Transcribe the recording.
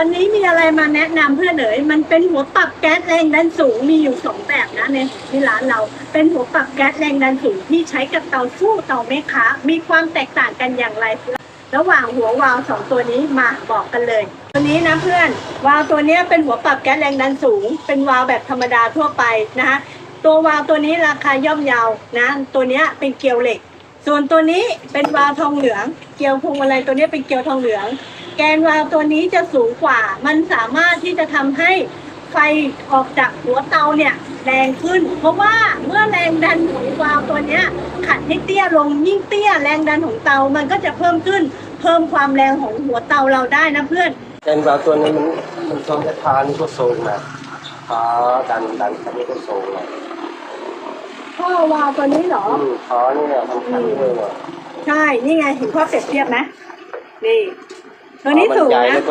วันนี้มีอะไรมาแนะนำเพื่อนเอ๋ยมันเป็นหัวปรับแก๊สแรงดันสูงมีอยู่สองแบบนะในที่ร้านเรา เป็นหัวปรับแก๊สแรงดันสูงที่ใช้กับเตาสู้เตาแม่ค้า มีความแตกต่างกันอย่างไร ระหว่างหัววาล์วสองตัวนี้มาบอกกันเลย ตัวนี้นะเพื่อนวาล์วตัวนี้เป็นหัวปรับแก๊สแรงดันสูง เป็นวาล์วแบบธรรมดาทั่วไปนะคะตัววาล์วตัวนี้ราคาย่อมเยาวนะตัวนี้เป็นเกลียวเหล็ก ส่วนตัวนี้เป็นวาล์วทองเหลือง เกลียวพวงมาลัยตัวนี้เป็นเกลียวทองเหลือง แกนวาล์วตัวนี้จะสูงกว่า มันสามารถที่จะทำให้ไฟออกจากหัวเตาเนี่ยแรงขึ้น เพราะว่าเมื่อแรงดันของวาล์วตัวเนี้ยขัดให้เตี้ยลงยิ่งเตี้ยแรงดันของเตามันก็จะเพิ่มขึ้น เพิ่มความแรงของหัวเตาเราได้นะเพื่อน แกนวาล์วตัวนี้มันมันทรงจะทานี่ก็ทรงนะทาดันดันคันนี้ก็ทรงนะพ่อวาล์วตัวนี้เหรอ อืมทานี่เนี่ยสำคัญด้วยเนี่ยใช่ นี่ไงเห็นพ่อเปรียบเทียบไหมนี่ ตัวนี้สูงนใหญ่นะ